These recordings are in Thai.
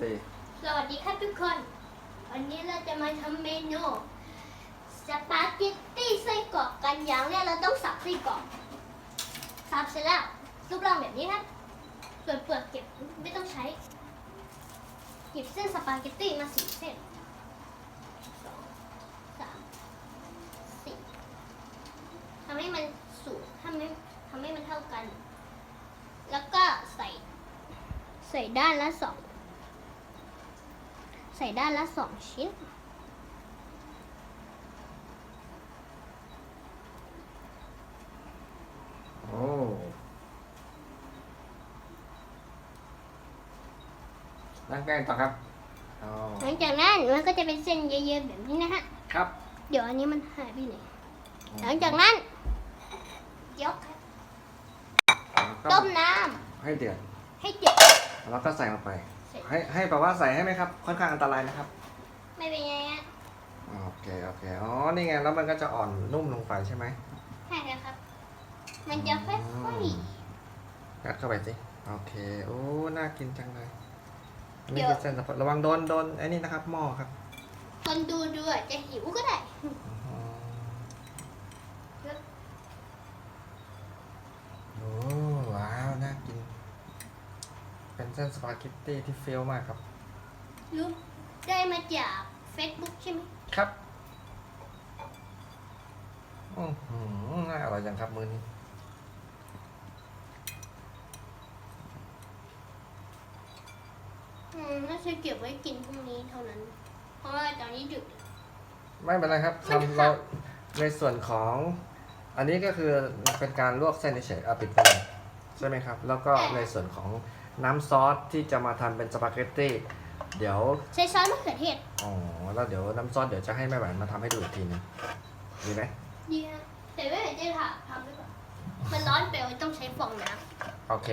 ซีสวัสดีครับทุกคน วันนี้เราจะมาทำเมนูสปาเกตตี้ไส้กรอกกันอย่างแรกเราต้องสับไส้กรอกสับเสร็จแล้วรูปร่างแบบนี้ครับส่วนเปลือกเก็บไม่ต้องใช้หยิบเส้นสปาเกตตี้มาสี่เส้นสองสามสี่ทำให้มันสูงทำให้ทำให้มันเท่ากัน แล้วก็ใส่ใส่ด้านละสอง ใส่ด้านละสองชิ้น โอ้นั่งแป้งต่อครับอ๋อหลังจากนั้นมันก็จะเป็นเส้นเยอะๆแบบนี้นะฮะ ครับเดี๋ยวอันนี้มันหายไปไหน หลังจากนั้น ยกครับแล้วก็ต้มน้ให้เดือดำให้เดือดแล้วก็ใส่ลงไปเสร็จ ให้ให้แบบว่าใส่ให้ไหมครับ ค่อนข้างอันตรายนะครับ ไม่เป็นไงฮะโอเคโอเคอ๋อนี่ไงแล้วมันก็จะอ่อนนุ่มลงไปใช่ไหมใช่แล้วครับ มันจะค่อือยมยัดเข้าไปสิโอเคโอ้น่ากินจังเลยนี่คือเส้นสับปะรดระวังโดนโดนไอ้นี่นะครับหม้อครับๆคนดูดูอาจจะหิวก็ได้ อ๋อโอ้ว้าว น่ากิน เป็นเส้นสปาเกตตี้ที่เฟี้ยวมากครับ รู้ได้มาจาก Facebook ใช่ไหมครับอือหือน่าอร่อยจังครับมื้อนี้ อืมน่าจะเก็บไว้กินพรุ่งนี้เท่านั้น เพราะว่าตอนนี้ดึก ไม่เป็นไรครับมันทำเราในส่วนของ อันนี้ก็คือเป็นการลวกเส้นเฉยๆเอาปิดไปเลยใช่ไหมครับ แล้วก็ในส่วนของ น้ำซอสที่จะมาทำเป็นสปาเกตตี้เดี๋ยวใช้ซอสมะเขือเทศอ๋อแล้วเดี๋ยวน้ำซอสเดี๋ยวจะให้แม่แหวนมาทำให้ดูอีกทีหนึงดีไหมดีฮะแต่ไม่เห็นจะถามทำหรือเปล่ามันร้อนไปไว้ต้องใช้ฟองน้โอเค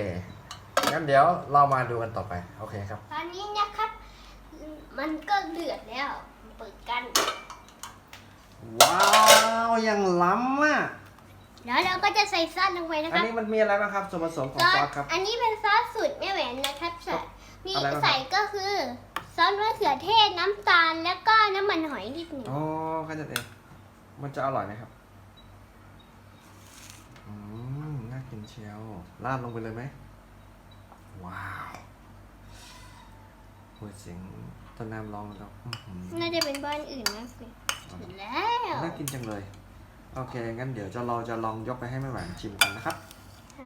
งั้นเดี๋ยวเรามาดูกันต่อไปโอเคครับำตอนนี้นะครับ มันก็เดือดแล้วเปิดกัน ว้าวยังล้ำอะ แล้วเราก็จะใส่ซอสลงไปนะอัคนรับนี้มันมีอะไรบ้างครับส่วนผสมของซอซอสสครับ อันนี้เป็นซอสสูตรแม่แหวนนะครับใส่มีอะไรบ้างครับ ใส่ก็คือซอสมะเขือเทศน้ำตาลแล้วก็น้ำมันหอยนิดหนึ่งอ๋อแค่นั้นเองมันจะอร่อยไหมครับอืมน่ากินเชียวราดลงไปเลยไหมว้าวโอ้ยเสียงต้นน้ำร้องแล้วอื้อหือน่าจะเป็นบ้านอื่นมากเลยเสร็จแล้ว น่ากินจังเลย โอเค งั้นเดี๋ยวจะเราจะลองยกไปให้แม่หวานชิมกันนะครับ